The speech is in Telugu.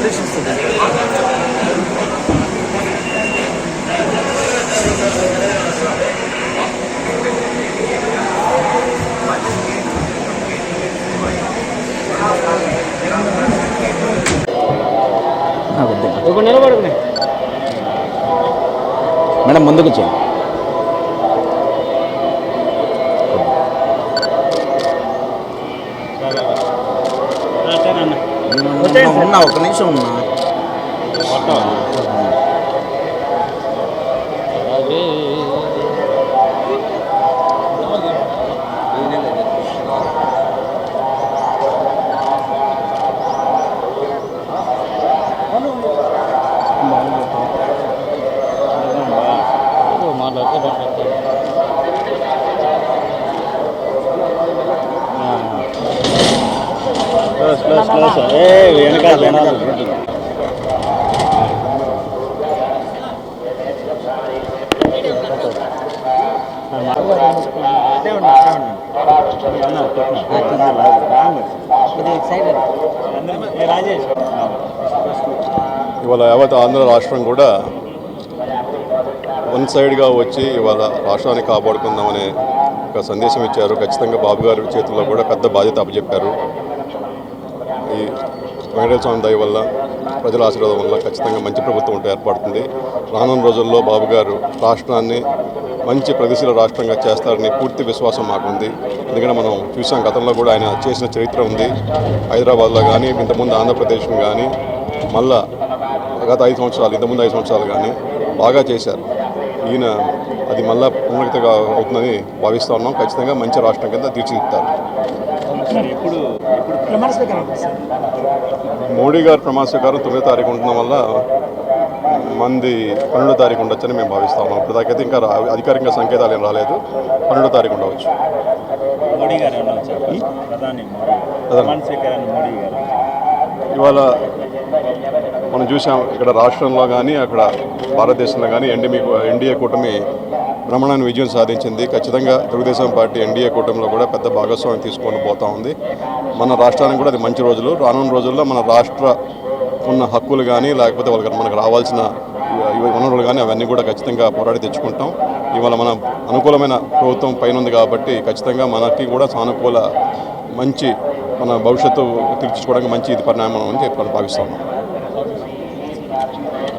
ప్రదర్శిస్తుంది ఆ, వద్దండి. ఒక నిలబడుకునే మేడం ముందుకు What is it? ผมเหนากันนี่ส่งมา Hot dog. ఇవాళ యావత్ ఆంధ్ర రాష్ట్రం కూడా వన్ సైడ్గా వచ్చి ఇవాళ రాష్ట్రాన్ని కాపాడుకుందామనే ఒక సందేశం ఇచ్చారు. ఖచ్చితంగా బాబు గారి చేతుల్లో కూడా పెద్ద బాధ్యత అప్పచెప్పారు. ఈ వెంకటేశ్వర స్వామి దయ వల్ల ప్రజల ఆశీర్వాదం వల్ల ఖచ్చితంగా మంచి ప్రభుత్వం ఉంటే ఏర్పడుతుంది. రానున్న రోజుల్లో బాబు గారు రాష్ట్రాన్ని మంచి ప్రగతిశీల రాష్ట్రంగా చేస్తారని పూర్తి విశ్వాసం మాకుంది. ఎందుకంటే మనం చూసాం గతంలో కూడా ఆయన చేసిన చరిత్ర ఉంది. హైదరాబాద్లో కానీ ఇంతకుముందు ఆంధ్రప్రదేశ్ కానీ మళ్ళా గత ఐదు సంవత్సరాలు ఇంతకుముందు ఐదు సంవత్సరాలు కానీ బాగా చేశారు. ఈయన అది మళ్ళా పునరుక్తిగా అవుతుందని భావిస్తూ ఉన్నాం. ఖచ్చితంగా మంచి రాష్ట్రం కింద తీర్చిదిద్దుతారు. మోడీ గారు ప్రమాణ స్వీకారం తొమ్మిదో తారీఖు ఉండడం వల్ల మంది పన్నెండో తారీఖు ఉండొచ్చని మేము భావిస్తా. ఉన్నాం ఇప్పటిదాకైతే ఇంకా అధికారికంగా సంకేతాలు ఏం రాలేదు. పన్నెండో తారీఖు ఉండవచ్చు. ఇవాళ మనం చూసాం ఇక్కడ రాష్ట్రంలో కానీ అక్కడ భారతదేశంలో కానీ ఎన్డీఏ ఎన్డీఏ కూటమి రమణాన్ని విజయం సాధించింది. ఖచ్చితంగా తెలుగుదేశం పార్టీ ఎన్డీఏ కూటమిలో కూడా పెద్ద భాగస్వామ్యం తీసుకొని పోతా ఉంది. మన రాష్ట్రానికి కూడా అది మంచి రోజులు. రానున్న రోజుల్లో మన రాష్ట్ర ఉన్న హక్కులు కానీ లేకపోతే వాళ్ళకి మనకు రావాల్సిన వనరులు కానీ అవన్నీ కూడా ఖచ్చితంగా పోరాడి తెచ్చుకుంటాం. ఇవాళ మన అనుకూలమైన ప్రభుత్వం పైన ఉంది కాబట్టి ఖచ్చితంగా మనకి కూడా సానుకూల మంచి మన భవిష్యత్తు తీర్చుకోవడానికి మంచి ఇది పరిణామం అని చెప్పి భావిస్తున్నాం